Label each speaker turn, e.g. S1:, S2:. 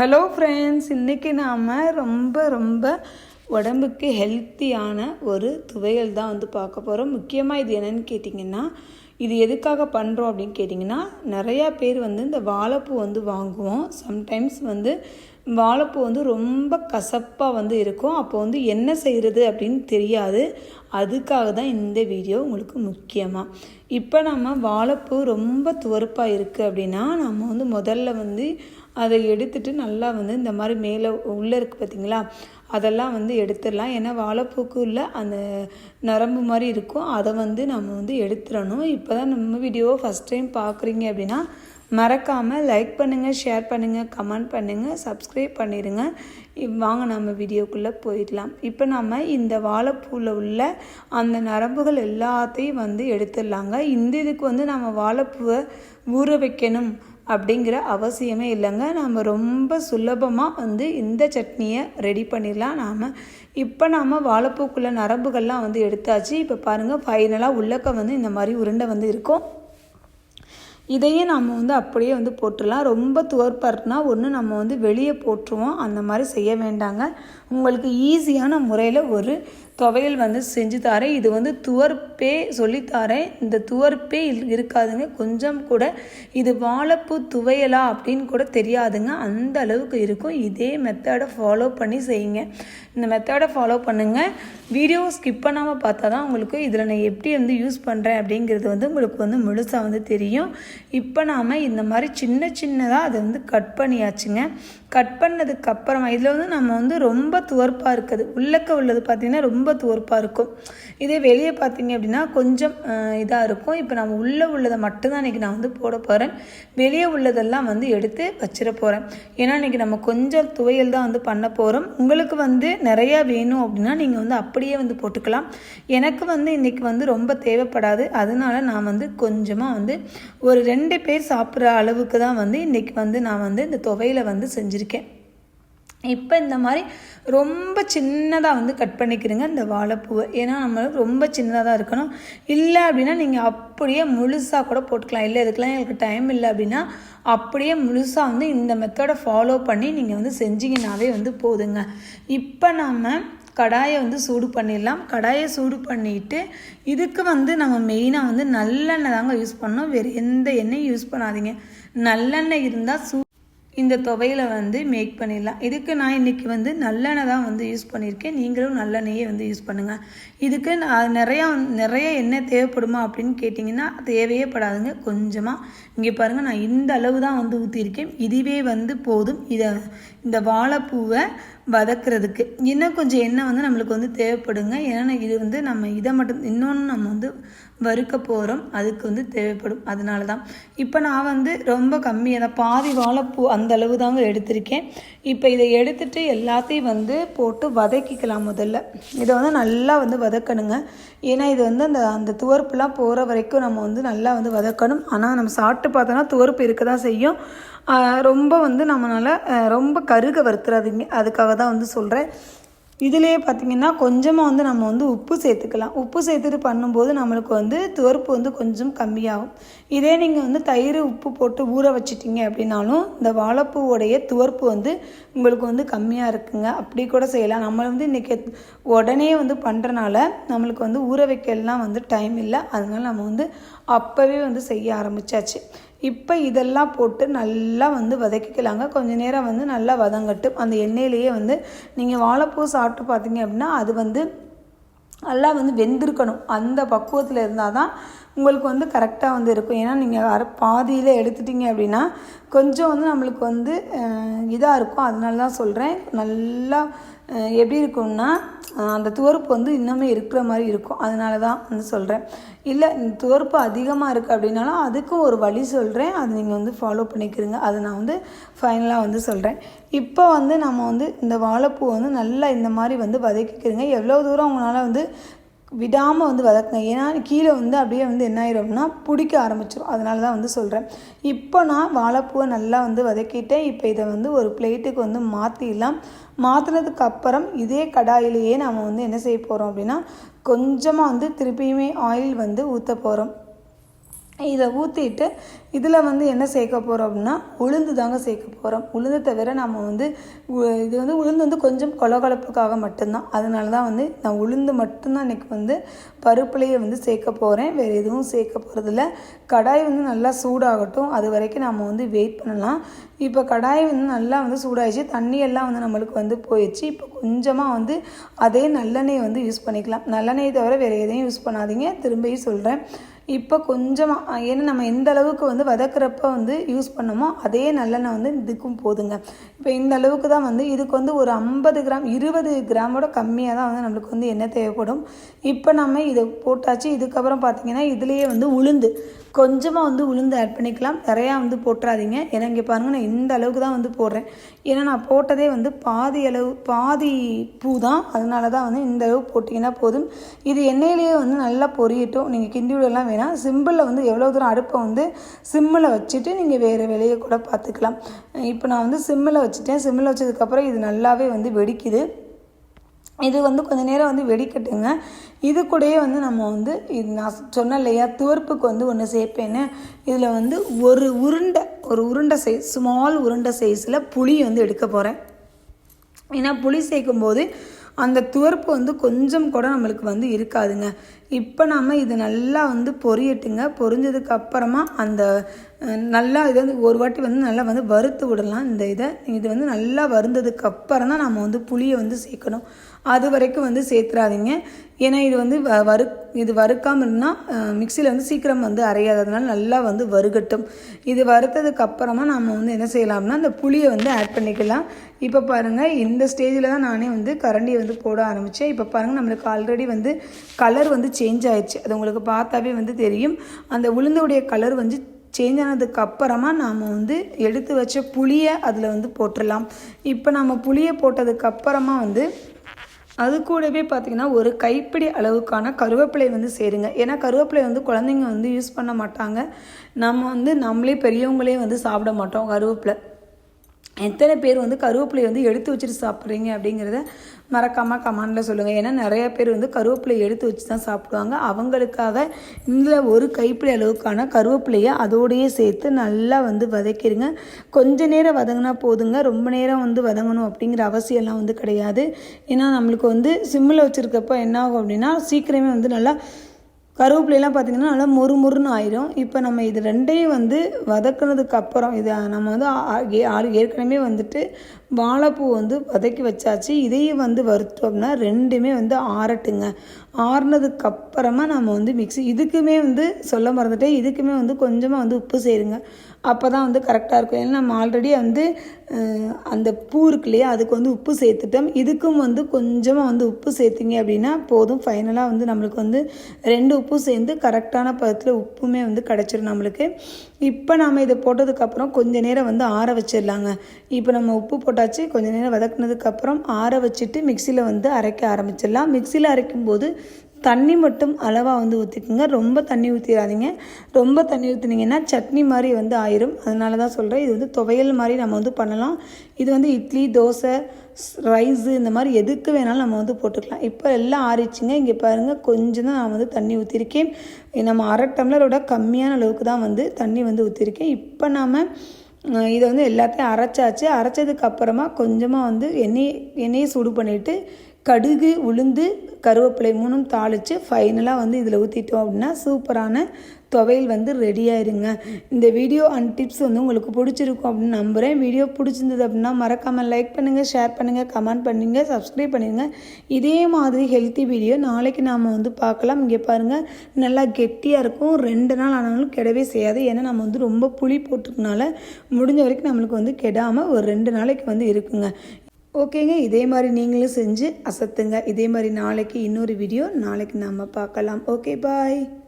S1: Hello friends இன்றைக்கி நாம் ரொம்ப ரொம்ப உடம்புக்கு ஹெல்த்தியான ஒரு துவையல் தான் வந்து பார்க்க போகிறோம் முக்கியமாக இது என்னன்னு கேட்டிங்கன்னா இது எதுக்காக பண்ணுறோம் அப்படின்னு கேட்டிங்கன்னா நிறையா பேர் வந்து இந்த வாழைப்பூ வந்து வாங்குவோம். சம்டைம்ஸ் வந்து வாழைப்பூ வந்து ரொம்ப கசப்பாக வந்து இருக்கும். அப்போ வந்து என்ன செய்கிறது அப்படின்னு தெரியாது. அதுக்காக தான் இந்த வீடியோ உங்களுக்கு முக்கியமாக இப்போ நம்ம வாழைப்பூ ரொம்ப துவர்ப்பாக இருக்குது அப்படின்னா நம்ம வந்து முதல்ல வந்து அதை எடுத்துட்டு நல்லா வந்து இந்த மாதிரி மேலே உள்ளே இருக்குது பார்த்தீங்களா? அதெல்லாம் வந்து எடுத்துடலாம். ஏன்னா வாழைப்பூக்கு உள்ள அந்த நரம்பு மாதிரி இருக்கும். அதை வந்து நம்ம வந்து எடுத்துடணும். இப்போ தான் நம்ம வீடியோவை ஃபஸ்ட் டைம் பார்க்குறீங்க அப்படின்னா மறக்காமல் லைக் பண்ணுங்கள் ஷேர் பண்ணுங்கள் கமெண்ட் பண்ணுங்கள் சப்ஸ்கிரைப் பண்ணிடுங்க வாங்க நம்ம வீடியோக்குள்ளே போயிடலாம். இப்போ நம்ம இந்த வாழைப்பூவில் உள்ள அந்த நரம்புகள் எல்லாத்தையும் வந்து எடுத்துடலாங்க. இந்த இதுக்கு வந்து நம்ம வாழைப்பூவை ஊற வைக்கணும். அப்படிங்கிற அவசியமே இல்லைங்க. நாம் ரொம்ப சுலபமாக வந்து இந்த சட்னியை ரெடி பண்ணிடலாம். நாம் இப்போ நாம் வாழைப்பூக்குள்ள நரம்புகள்லாம் வந்து எடுத்தாச்சு. இப்போ பாருங்கள் ஃபைனலாக உள்ளக்க வந்து இந்த மாதிரி உருண்டை வந்து இருக்கும். இதையே நம்ம வந்து அப்படியே வந்து போட்டுடலாம். ரொம்ப துவர்ப்பர்னா ஒன்று நம்ம வந்து வெளியே போட்டுருவோம். அந்த மாதிரி செய்ய வேண்டாங்க. உங்களுக்கு ஈஸியான முறையில் ஒரு துவையல் வந்து செஞ்சு தரேன். இது வந்து துவர்ப்பே சொல்லித்தாரேன் இந்த துவர்ப்பே இல்- இருக்காதுங்க. கொஞ்சம் கூட இது வாழைப்பூ துவையலா அப்படின்னு கூட தெரியாதுங்க. அந்த அளவுக்கு இருக்கும். இதே மெத்தடை ஃபாலோ பண்ணி செய்யுங்க. இந்த மெத்தடை ஃபாலோ பண்ணுங்கள் வீடியோ ஸ்கிப் பண்ணாமல் பார்த்தா தான் உங்களுக்கு இதில் நான் எப்படி வந்து யூஸ் பண்ணுறேன் அப்படிங்கிறது வந்து உங்களுக்கு வந்து முழுசாக வந்து தெரியும். இப்போ நாம் இந்த மாதிரி சின்ன சின்னதாக அதை வந்து கட் பண்ணியாச்சுங்க. கட் பண்ணதுக்கு அப்புறமா இதில் வந்து நம்ம வந்து ரொம்ப துவர்ப்பாக இருக்குது. உள்ளக்க உள்ளது பார்த்திங்கன்னா ரொம்ப துவர்ப்பாக இருக்கும். இதே வெளியே பார்த்தீங்க அப்படின்னா கொஞ்சம் இதாக இருக்கும். இப்போ நம்ம உள்ளே உள்ளதை மட்டும்தான் இன்றைக்கி நான் வந்து போட போகிறேன் வெளியே உள்ளதெல்லாம் வந்து எடுத்து வச்சிட போகிறேன் ஏன்னா இன்றைக்கி நம்ம கொஞ்சம் துவையல் தான் வந்து பண்ண போகிறோம் உங்களுக்கு வந்து நிறையா வேணும் அப்படின்னா நீங்கள் வந்து அப்படியே வந்து போட்டுக்கலாம். எனக்கு வந்து இன்றைக்கி வந்து ரொம்ப தேவைப்படாது. அதனால நான் வந்து கொஞ்சமாக வந்து ஒரு ரெண்டு பேர் சாப்பிட்ற அளவுக்கு தான் வந்து இன்றைக்கி வந்து நான் வந்து இந்த துவையில வந்து செஞ்சுருக்கேன் இப்போ இந்த மாதிரி ரொம்ப சின்னதாக வந்து கட் பண்ணிக்கிறீங்க இந்த வாழைப்பூவை. ஏன்னா நம்ம ரொம்ப சின்னதாக தான் இருக்கணும். இல்லை அப்படின்னா நீங்கள் அப்படியே முழுசாக கூட போட்டுக்கலாம். இல்லை இதுக்கெல்லாம் எங்களுக்கு டைம் இல்லை அப்படின்னா அப்படியே முழுசாக வந்து இந்த மெத்தடை ஃபாலோ பண்ணி நீங்கள் வந்து செஞ்சீங்கன்னாவே வந்து போதுங்க. இப்போ நம்ம கடாயை வந்து சூடு பண்ணிடலாம். கடாயை சூடு பண்ணிட்டு இதுக்கு வந்து நம்ம மெயினாக வந்து நல்லெண்ணெய் தாங்க யூஸ் பண்ணோம் வேறு எந்த எண்ணெயும் யூஸ் பண்ணாதீங்க. நல்லெண்ணெய் இருந்தால் சூ இந்த துவையில வந்து மேக் பண்ணிடலாம். இதுக்கு நான் இன்றைக்கி வந்து நல்லெண்ணெய் தான் வந்து யூஸ் பண்ணியிருக்கேன். நீங்களும் நல்லெண்ணெயே வந்து யூஸ் பண்ணுங்கள் இதுக்கு நான் நிறையா நிறைய எண்ணெய் தேவைப்படுமா அப்படின்னு கேட்டிங்கன்னா தேவையே படாதுங்க கொஞ்சமாக இங்கே பாருங்கள் நான் இந்த அளவு தான் வந்து ஊற்றியிருக்கேன் இதுவே வந்து போதும். இதை இந்த வாழைப்பூவை வதக்குறதுக்கு. இன்னும் கொஞ்சம் எண்ணெய் வந்து நம்மளுக்கு வந்து தேவைப்படுங்க. ஏன்னா இது வந்து நம்ம இதை மட்டும் இன்னொன்று நம்ம வந்து வறுக்க போகிறோம் அதுக்கு வந்து தேவைப்படும். அதனால தான் இப்போ நான் வந்து ரொம்ப கம்மியாக தான் பாதி வாழைப்பூ அந்த அளவு தாங்க எடுத்திருக்கேன். இப்போ இதை எடுத்துட்டு எல்லாத்தையும் வந்து போட்டு வதக்கிக்கலாம் முதல்ல. இதை வந்து நல்லா வந்து வதக்கணுங்க. ஏன்னா இது வந்து அந்த அந்த துவர்ப்புலாம் போகிற வரைக்கும் நம்ம வந்து நல்லா வந்து வதக்கணும். ஆனால் நம்ம சாப்பிட்டு பார்த்தோன்னா துவர்ப்பு இருக்க தான் செய்யும் ரொம்ப வந்து நம்மளால் ரொம்ப கருக வறுத்துறாதீங்க அதுக்காக தான் வந்து சொல்கிறேன் இதிலே பார்த்தீங்கன்னா கொஞ்சமாக வந்து நம்ம வந்து உப்பு சேர்த்துக்கலாம். உப்பு சேர்த்துட்டு பண்ணும்போது நம்மளுக்கு வந்து துவர்ப்பு வந்து கொஞ்சம் கம்மியாகும். இதே நீங்கள் வந்து தயிர் உப்பு போட்டு ஊற வச்சிட்டிங்க அப்படின்னாலும் இந்த வாழைப்பூவோடைய துவர்ப்பு வந்து உங்களுக்கு வந்து கம்மியாக இருக்குங்க. அப்படி கூட செய்யலாம். நம்ம வந்து இன்றைக்கி உடனே வந்து பண்ணுறனால நம்மளுக்கு வந்து ஊற வைக்கலாம் வந்து டைம் இல்லை. அதனால நம்ம வந்து அப்போவே வந்து செய்ய ஆரம்பிச்சாச்சு. இப்போ இதெல்லாம் போட்டு நல்லா வந்து வதக்கிக்கலாங்க. கொஞ்ச நேரம் வந்து நல்லா வதங்கட்டும். அந்த எண்ணெயிலேயே வந்து நீங்கள் வாழைப்பூ சாப்பிட்டு பார்த்தீங்க அப்படின்னா அது வந்து நல்லா வந்து வெந்திருக்கணும். அந்த பக்குவத்தில் இருந்தால் தான் உங்களுக்கு வந்து கரெக்டாக வந்து இருக்கும். ஏன்னா நீங்கள் அரை பாதியில் எடுத்துட்டீங்க அப்படின்னா கொஞ்சம் வந்து நம்மளுக்கு வந்து இதாக இருக்கும். அதனால தான் சொல்கிறேன் நல்லா எப்படி இருக்கும்னா அந்த துவர்ப்பு வந்து இன்னுமே இருக்கிற மாதிரி இருக்கும். அதனால தான் வந்து சொல்கிறேன் இல்லை துவர்ப்பு அதிகமாக இருக்குது அப்படின்னாலும் அதுக்கும் ஒரு வழி சொல்கிறேன் அது நீங்கள் வந்து ஃபாலோ பண்ணிக்கிறீங்க. அதை நான் வந்து ஃபைனலாக வந்து சொல்கிறேன் இப்போ வந்து நம்ம வந்து இந்த வாழைப்பூ வந்து நல்லா இந்த மாதிரி வந்து வதக்கிக்கிறீங்க. எவ்வளோ தூரம் உங்களால் வந்து விடாமல் வந்து வதக்குங்க. ஏன்னா கீழே வந்து அப்படியே வந்து என்ன ஆயிரும்னா பிடிக்க ஆரம்பிச்சிடும் அதனால தான் வந்து சொல்கிறேன் இப்போ நான் வாழைப்பூவை நல்லா வந்து வதக்கிட்டேன். இப்போ இதை வந்து ஒரு பிளேட்டுக்கு வந்து மாற்றிடலாம் மாற்றினதுக்கு அப்புறம் இதே கடாயிலேயே நாம் வந்து என்ன செய்ய போகிறோம் அப்படின்னா கொஞ்சமாக வந்து திருப்பியுமே ஆயில் வந்து ஊற்ற போகிறோம் இதை ஊற்றிட்டு இதில் வந்து என்ன சேர்க்க போகிறோம் அப்படின்னா உளுந்து தாங்க சேர்க்க போகிறோம் உளுந்து தவிர நம்ம வந்து உ- இது வந்து உளுந்து வந்து கொஞ்சம் கொலகொலப்புக்காக மட்டும்தான். அதனால தான் வந்து நான் உளுந்து மட்டும்தான் இன்றைக்கி வந்து பருப்புலேயே வந்து சேர்க்க போகிறேன் வேறு எதுவும் சேர்க்க போகிறதில்ல கடாய் வந்து நல்லா சூடாகட்டும். அது வரைக்கும் நம்ம வந்து வெயிட் பண்ணலாம். இப்போ கடாய் வந்து நல்லா வந்து சூடாகிடுச்சு தண்ணியெல்லாம் வந்து நம்மளுக்கு வந்து போயிடுச்சு. இப்போ கொஞ்சமாக வந்து அதே நல்லெண்ணெய் வந்து யூஸ் பண்ணிக்கலாம். நல்லெண்ணெய் தவிர வேறு எதையும் யூஸ் பண்ணாதீங்க. திரும்பியும் சொல்கிறேன் இப்போ கொஞ்சமாக ஏன்னா நம்ம எந்த அளவுக்கு வந்து வதக்குறப்ப வந்து யூஸ் பண்ணோமோ அதே நல்லெண்ணெய் வந்து இதுக்கும் போதுங்க. இப்போ இந்த அளவுக்கு தான் வந்து இதுக்கு வந்து ஒரு ஐம்பது கிராம் இருபது கிராமோட கம்மியாக தான் வந்து நம்மளுக்கு வந்து எண்ணெய் தேவைப்படும். இப்போ நம்ம இதை போட்டாச்சு இதுக்கப்புறம் பார்த்தீங்கன்னா இதுலேயே வந்து உளுந்து கொஞ்சமாக வந்து உளுந்து ஆட் பண்ணிக்கலாம். நிறையா வந்து போட்டுறாதீங்க. ஏன்னா இங்கே பாருங்கள் நான் இந்த அளவுக்கு தான் வந்து போடுறேன். ஏன்னா நான் போட்டதே வந்து பாதி அளவு பாதி பூ தான். அதனால தான் வந்து இந்த அளவு போட்டிங்கன்னா போதும். இது எண்ணெயிலேயே வந்து நல்லா பொரியட்டும். நீங்கள் கிண்டி விடலாம் வேணாம். சிம்பிளில் வந்து எவ்வளோ தூரம் அடுப்பை வந்து சிம்மில் வச்சுட்டு நீங்கள் வேறு வேலையை கூட பார்த்துக்கலாம். இப்போ நான் வந்து சிம்மில் வச்சுட்டேன். சிம்மில் வச்சதுக்கப்புறம் இது நல்லாவே வந்து வெடிக்குது. இது வந்து கொஞ்சம் நேரம் வந்து வெடிக்கட்டுங்க. இது கூடயே வந்து நம்ம வந்து இது நான் சொன்னேன் இல்லையா துவர்ப்புக்கு வந்து ஒன்று சேர்ப்பேன்னு. இதில் வந்து ஒரு உருண்டை ஒரு உருண்டை சைஸ் ஸ்மால் உருண்டை சைஸில் புளி வந்து எடுக்க போகிறேன் ஏன்னா புளி சேர்க்கும்போது அந்த துவர்ப்பு வந்து கொஞ்சம் கூட நம்மளுக்கு வந்து இருக்காதுங்க. இப்போ நம்ம இது நல்லா வந்து பொரியட்டுங்க. பொரிஞ்சதுக்கு அப்புறமா அந்த நல்லா இதை வந்து ஒரு வாட்டி வந்து நல்லா வந்து வறுத்து விடலாம். இந்த இதை இது வந்து நல்லா வருந்ததுக்கு அப்புறம் தான் நம்ம வந்து புளியை வந்து சேர்க்கணும். அது வரைக்கும் வந்து சேர்த்துறாதீங்க. ஏன்னா இது வந்து வ வறு இது வறுக்காமல் இருந்தால் மிக்சியில் வந்து சீக்கிரம் வந்து அரையாததுனால நல்லா வந்து வறுகட்டும். இது வறுத்ததுக்கு அப்புறமா நம்ம வந்து என்ன செய்யலாம்னா அந்த புளியை வந்து ஆட் பண்ணிக்கலாம். இப்போ பாருங்கள் இந்த ஸ்டேஜில் தான் நானே வந்து கரண்டியை வந்து போட ஆரம்பித்தேன் இப்போ பாருங்கள் நம்மளுக்கு ஆல்ரெடி வந்து கலர் வந்து சேஞ்ச் ஆயிடுச்சு. அது உங்களுக்கு பார்த்தாவே வந்து தெரியும். அந்த உளுந்தோடைய கலர் வந்து சேஞ்ச் ஆனதுக்கு அப்புறமா நாம் வந்து எடுத்து வச்ச புளியை அதில் வந்து போட்டுடலாம். இப்போ நம்ம புளியை போட்டதுக்கப்புறமா வந்து அது கூடவே பார்த்தீங்கன்னா ஒரு கைப்பிடி அளவுக்கான கருவேப்பிலை வந்து சேருங்க. ஏன்னா கருவேப்பிலை வந்து குழந்தைங்க வந்து யூஸ் பண்ண மாட்டாங்க. நம்ம வந்து நம்மளே பெரியவங்களே வந்து சாப்பிட மாட்டோம் கருவேப்பிலை. எத்தனை பேர் வந்து கருவேப்பிலையை வந்து எடுத்து வச்சுட்டு சாப்பிட்றீங்க அப்படிங்கிறத மறக்காமல் கமெண்டில் சொல்லுங்கள் ஏன்னா நிறைய பேர் வந்து கருவேப்பிலை எடுத்து வச்சு தான் சாப்பிடுவாங்க. அவங்களுக்காக இந்த ஒரு கைப்பிடி அளவுக்கான கருவேப்பிலையை அதோடையே சேர்த்து நல்லா வந்து வதக்கிடுங்க கொஞ்ச நேரம் வதங்கினா போதுங்க. ரொம்ப நேரம் வந்து வதங்கணும் அப்படிங்கிற அவசியம்லாம் வந்து கிடையாது. ஏன்னா நம்மளுக்கு வந்து சிம்மில் வச்சுருக்கப்போ என்ன ஆகும் அப்படின்னா சீக்கிரமே வந்து நல்லா கருவேப்பிலையெல்லாம் பார்த்திங்கன்னா நல்லா மொறு மொறுன்னு ஆயிரும். இப்போ நம்ம இது ரெண்டையும் வந்து வதக்குனதுக்கு அப்புறம் இது நம்ம வந்து ஏற்கனவே வந்துட்டு வாழைப்பூ வந்து வதக்கி வச்சாச்சு. இதையும் வந்து வறுத்தோம்னா ரெண்டுமே வந்து ஆறட்டுங்க. ஆறுனதுக்கு அப்புறமா நம்ம வந்து மிக்ஸி இதுக்குமே வந்து சொல்ல மறந்துட்டேன். இதுக்குமே வந்து கொஞ்சமாக வந்து உப்பு சேருங்க. அப்போ தான் வந்து கரெக்டாக இருக்கும். ஏன்னா நம்ம ஆல்ரெடி வந்து அந்த பூ இருக்கு இல்லையா அதுக்கு வந்து உப்பு சேர்த்துட்டோம். இதுக்கும் வந்து கொஞ்சமாக வந்து உப்பு சேர்த்திங்க அப்படின்னா போதும். ஃபைனலாக வந்து நம்மளுக்கு வந்து ரெண்டு உப்பு சேர்ந்து கரெக்டான பதத்தில் உப்புமே வந்து கிடச்சிரும் நம்மளுக்கு. இப்போ நாம் இதை போட்டதுக்கப்புறம் கொஞ்ச நேரம் வந்து ஆற வச்சிடலாங்க. இப்போ நம்ம உப்பு போட்டாச்சு கொஞ்ச நேரம் வதக்குனதுக்கப்புறம் ஆற வச்சுட்டு மிக்சியில் வந்து அரைக்க ஆரம்பிச்சிடலாம். மிக்சியில் அரைக்கும் போது தண்ணி மட்டும் அளவாக வந்து ஊற்றிக்குங்க ரொம்ப தண்ணி ஊற்றிடாதீங்க ரொம்ப தண்ணி ஊற்றினீங்கன்னா சட்னி மாதிரி வந்து ஆயிரும். அதனால தான் சொல்கிறேன் இது வந்து துவையல் மாதிரி நம்ம வந்து பண்ணலாம். இது வந்து இட்லி தோசை ரைஸு இந்த மாதிரி எதுக்கு வேணாலும் நம்ம வந்து போட்டுக்கலாம். இப்போ எல்லாம் ஆறிச்சுங்க இங்கே பாருங்கள் கொஞ்சம் தான் நான் வந்து தண்ணி ஊற்றிருக்கேன் நம்ம அரை டம்ளரோட கம்மியான அளவுக்கு தான் வந்து தண்ணி வந்து ஊற்றிருக்கேன் இப்போ நாம் இதை வந்து எல்லாத்தையும் அரைச்சாச்சு. அரைச்சதுக்கு அப்புறமா கொஞ்சமாக வந்து எண்ணெய் எண்ணெயை சூடு பண்ணிவிட்டு கடுகு உளுந்து கருவேப்பிலை மூணும் தாளித்து ஃபைனலாக வந்து இதில் ஊற்றிட்டோம் அப்படின்னா சூப்பரான துவையல் வந்து ரெடி ஆயிருங்க. இந்த வீடியோ அண்ட் டிப்ஸ் வந்து உங்களுக்கு பிடிச்சிருக்கும் அப்படின்னு நம்புகிறேன் வீடியோ பிடிச்சிருந்தது அப்படின்னா மறக்காமல் லைக் பண்ணுங்கள் ஷேர் பண்ணுங்கள் கமெண்ட் பண்ணுங்கள் சப்ஸ்கிரைப் பண்ணிடுங்க இதே மாதிரி ஹெல்த்தி வீடியோ நாளைக்கு நாம் வந்து பார்க்கலாம். இங்கே பாருங்கள் நல்லா கெட்டியாக இருக்கும். ரெண்டு நாள் ஆனாலும் கெடவே செய்யாது. ஏன்னா நம்ம வந்து ரொம்ப புளி போட்டிருக்கனால முடிஞ்ச வரைக்கும் நம்மளுக்கு வந்து கெடாமல் ஒரு ரெண்டு நாளைக்கு வந்து இருக்குங்க. ஓகேங்க இதே மாதிரி நீங்களும் செஞ்சு அசத்துங்க. இதே மாதிரி நாளைக்கு இன்னொரு வீடியோ நாளைக்கு நாம் பார்க்கலாம். Okay bye